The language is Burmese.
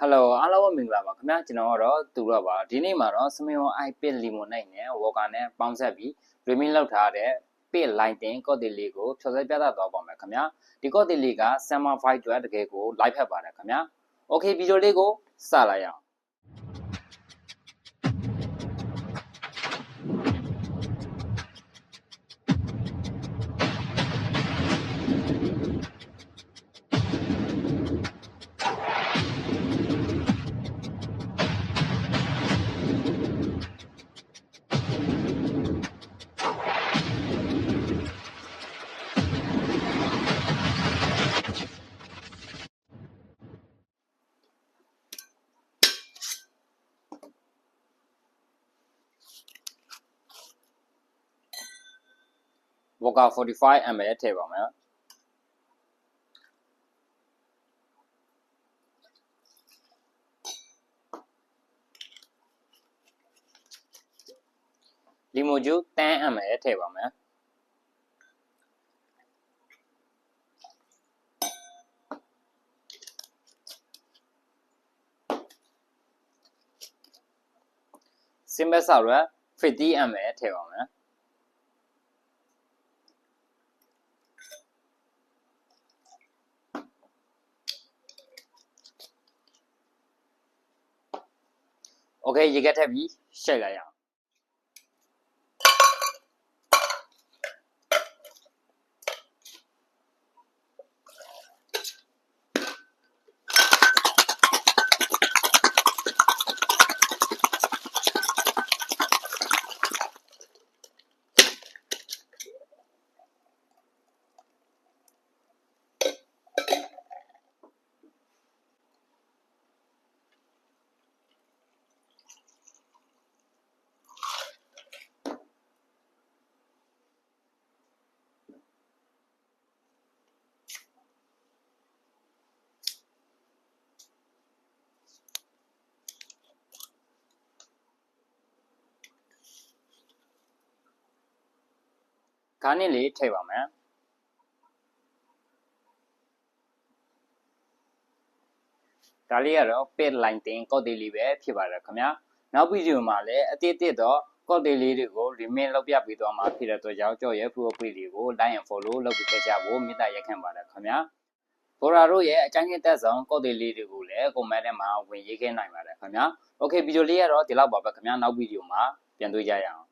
ဟယ်လိုအားလုံးပဲမင်္ဂလာပါခင်ဗျာကျွန်တော်ကတော့သူတော့ပါဒီနေ့မှာတော့စမယွန် iPad Limonite နဲ့ Walker နဲ့ပေါင်းဆက်ပြီး Remix လောက်ထားတဲ့ Pit Lighting ကော့တီလေးကိုဖြောစဲပြသသွားပါမယ်ခင်ဗျာဒီကော့တီလေးက Summer Fight အတွက်တကယ်ကို live ဖက်ပါတယ်ခင်ဗျာ Okay ဗီဒီယိုလေးကိုစလိုက်အောင် Walker 45 ml ထည့်ပါမယ်လီမိုဂျူ10 ml ထည့်ပါမယ် စင်ဘက်ဆာရက်50 ml ထည့်ပါမယ် โอเคရေကက်ထက်ပြီးရှက်လိုက်ရအောင် ခါနစ်လေးထည့်ပါမယ်ဒါလေးကတော့ pit line တင်ကော့တေးလေးပဲဖြစ်ပါတယ်ခင်ဗျာနောက်ဗီဒီယိုမှာလည်းအတိအကျတော့ကော့တေးလေးတွေကို remake လုပ်ပြပေးသွားမှာဖြစ်တဲ့အတွက်ကြောင့်ကြော်ရဲ့ full page တွေကို like and follow လုပ်ပြီးခဲ့ကြဖို့မေတ္တာရက်ခံပါတယ်ခင်ဗျာဘော်ရာတို့ရဲ့အကြမ်းဖက်သက်ဆောင်ကော့တေးလေးတွေကိုလည်း comment ထဲမှာဝင်ရေးခဲ့နိုင်ပါတယ်ခင်ဗျာ okay ဗီဒီယိုလေးကတော့ဒီလောက်ပါပဲခင်ဗျာနောက်ဗီဒီယိုမှာပြန်တွေ့ကြရအောင်